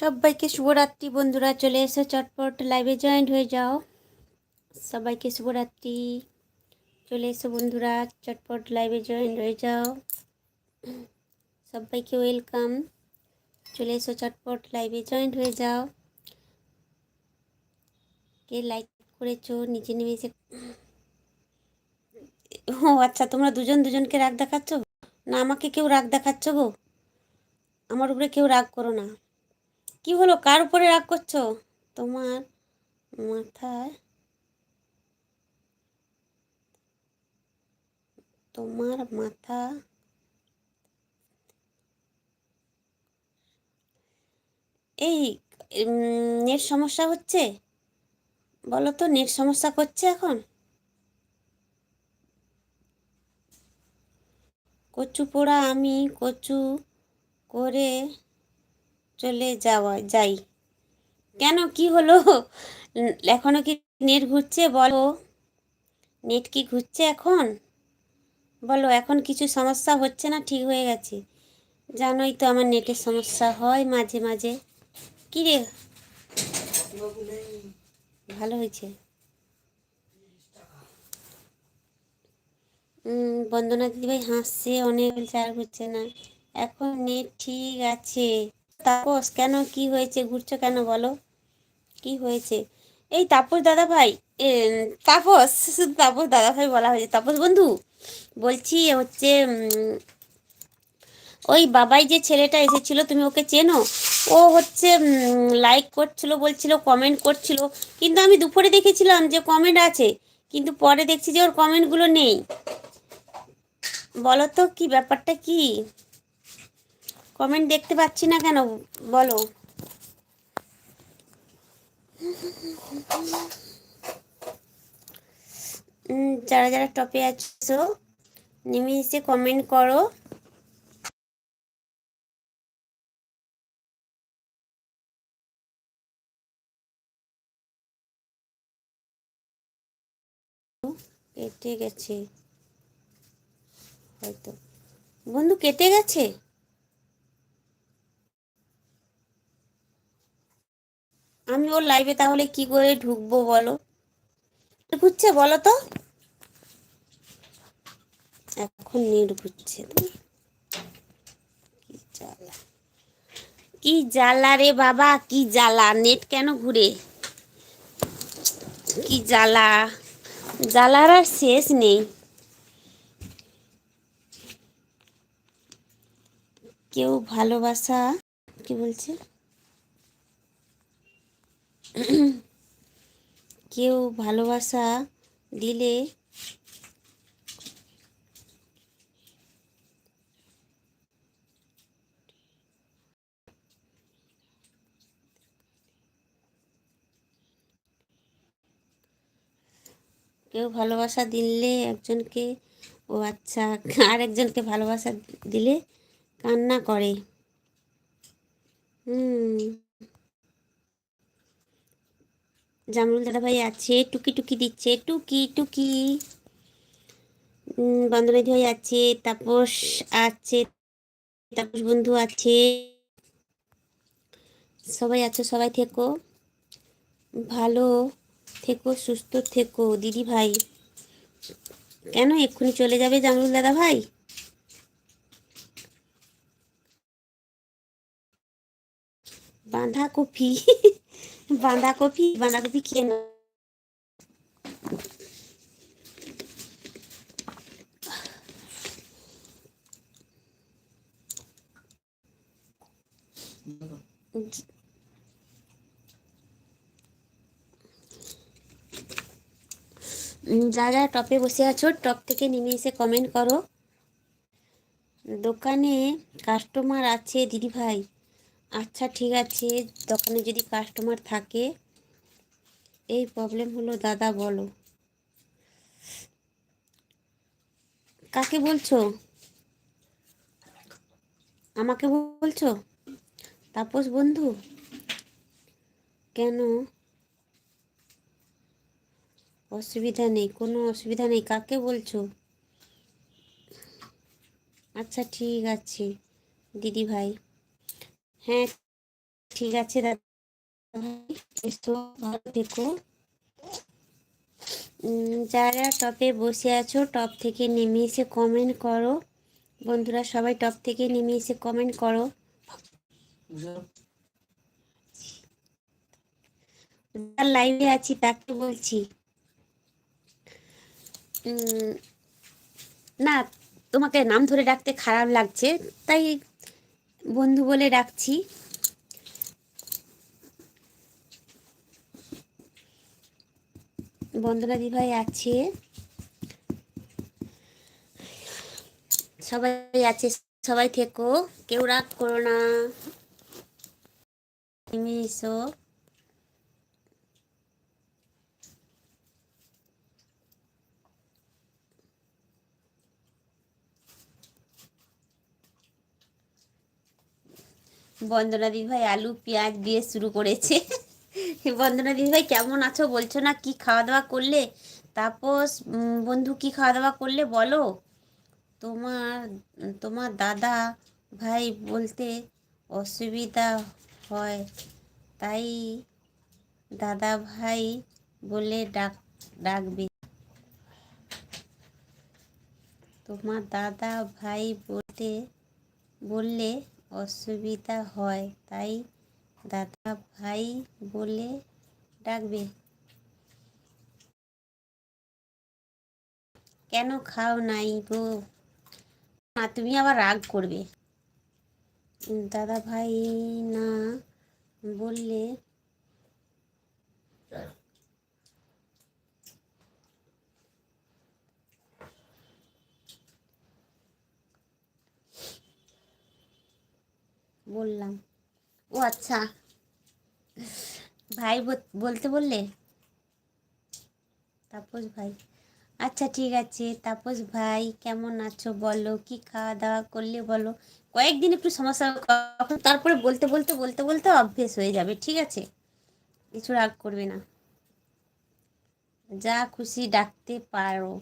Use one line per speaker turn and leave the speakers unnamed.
সবাইকে শুভরাত্রি বন্ধুরা, চলে এসো চটপট লাইভে জয়েন্ট হয়ে যাও। সবাইকে শুভরাত্রি। চলে এসো বন্ধুরা, চটপট লাইভে জয়েন্ট হয়ে যাও। সবাইকে ওয়েলকাম চলে এসো চটপট লাইভে জয়েন্ট হয়ে যাও। কে লাইক করেছ? নিচে নেমে এসে ও আচ্ছা তোমরা দুজন দুজনকে রাগ দেখাচ্ছ? না, আমাকে কেউ রাগ দেখাচ্ছ গো? আমার উপরে কেউ রাগ করো না। কি হলো? কার উপরে রাগ করছ? তোমার মাথায় তোমার মাথা এই নেট সমস্যা হচ্ছে? বলো তো, নেট সমস্যা করছে এখন? কচু পোড়া আমি কচু করে চলে যাওয়া, যাই। কেন? কি হলো? এখনও কি নেট ঘুরছে? বলো। নেট কি ঘুরছে এখন? বলো, এখন কিছু সমস্যা হচ্ছে না? ঠিক হয়ে গেছে। জানোই তো আমার নেটের সমস্যা হয় মাঝে মাঝে। কী রে? ভালো হয়েছে। বন্দনা দিদিভাই হাসছে, অনেক চার ঘুরছে না। এখন নেট ঠিক আছে। তাপস, কেন, কি হয়েছে, ঘুরছো কেন বলো? কি হয়েছে? এই তাপস দাদা ভাই তাপস শুধু তাপস দাদা ভাই বলা হয়েছে। তাপস বন্ধু, বলছি হচ্ছে ওই বাবাই যে ছেলেটা এসেছিল, তুমি ওকে চেনো? ও হচ্ছে লাইক করছিল, বলছিল কমেন্ট করছিল। কিন্তু আমি দুপুরে দেখেছিলাম যে কমেন্ট আছে, কিন্তু পরে দেখছি যে ওর কমেন্টগুলো নেই। বলো তো, কি ব্যাপারটা কি? কমেন্ট দেখতে পাচ্ছি না কেন? বলো। যারা যারা টপে আছো নেমে এসে কমেন্ট করো। কেটে গেছে। হয়তো। বন্ধু, কেটে গেছে? আমি ওর লাইভে তাহলে কি করে ঢুকবো বলো? ঘুরছে বলো তো? এখন নেট ঘুরছে। কি জ্বালা। কি জ্বালা রে বাবা, কি জ্বালা। নেট কেন ঘুরে? কি জ্বালা। জ্বালার আর শেষ নেই। কেউ ভালোবাসা, কি বলছে? কেউ ভালোবাসা দিলে কেউ ভালোবাসা দিলে একজনকে, ও আচ্ছা আর একজনকে ভালোবাসা দিলে কান্না করে। হুম। জামরুল দাদা ভাই আছে, টুকি টুকি দিচ্ছে, টুকি টুকি। বন্দনা ভাই আছে, তাপস আছে, তাপস বন্ধু আছে। সবাই আছো, সবাই থেকো। ভালো থেকো, সুস্থ থেকো, দিদি ভাই। কেন এক্ষুনি চলে যাবে জামরুল দাদা ভাই? বাঁধাকপি। বাঁধাকপি বাঁধাকপি খেয়ে না যারা টপে বসে আছো, টপ থেকে নেমে এসে কমেন্ট করো। দোকানে কাস্টমার আছে দিদি ভাই আচ্ছা ঠিক আছে। দোকানে যদি কাস্টমার থাকে, এই প্রবলেম হলো দাদা, বলো। কাকে বলছো? আমাকে বলছো? তাপস বন্ধু? কেন? অসুবিধা নেই, কোনো অসুবিধা নেই। কাকে বলছো? আচ্ছা ঠিক আছে দিদি ভাই হ্যাঁ ঠিক আছে দাদা ভালো থেকো যারা টপে বসে আছো, টপ থেকে নেমে এসে কমেন্ট করো। বন্ধুরা, সবাই টপ থেকে নেমে এসে কমেন্ট করো। লাইভে আছি তাকে বলছি। না, তোমাকে নাম ধরে ডাকতে খারাপ লাগছে, তাই বন্ধু বলে ডাকছি বন্ধুরা দিভাই আছে। সবাই আছে সবাই থেকো কেউ রাগ করো না। বন্দনা ভাই আলু, পেঁয়াজ দিয়ে শুরু করেছে। বন্দনা ভাই, কেমন আছো? বলছো না কি খাওয়া দাওয়া করলে? তাপস বন্ধু কি খাওয়া দাওয়া করলে বলো? তোমার তোমার দাদা ভাই বলতে অসুবিধা হয়, তাই দাদা ভাই বলে ডাক, ডাকবে। তোমার দাদা ভাই বলতে, বললে অসুবিধা হয়, তাই দাদা ভাই বলে ডাকবে। কেন খাও নাই গো? না তুমি আবার রাগ করবে। দাদা ভাই না বললে বললাম। ও আচ্ছা। ভাই বল- বলতে বললে? তাপস ভাই। আচ্ছা ঠিক আছে। তাপস ভাই, কেমন আছো? বলো, কি খাওয়া দাওয়া করলে বলো? কয়েকদিন একটু সমস্যা তারপরে বলতে বলতে বলতে বলতে অভ্যেস হয়ে যাবে, ঠিক আছে? কিছু রাগ করবে না। যা খুশি ডাকতে পারো।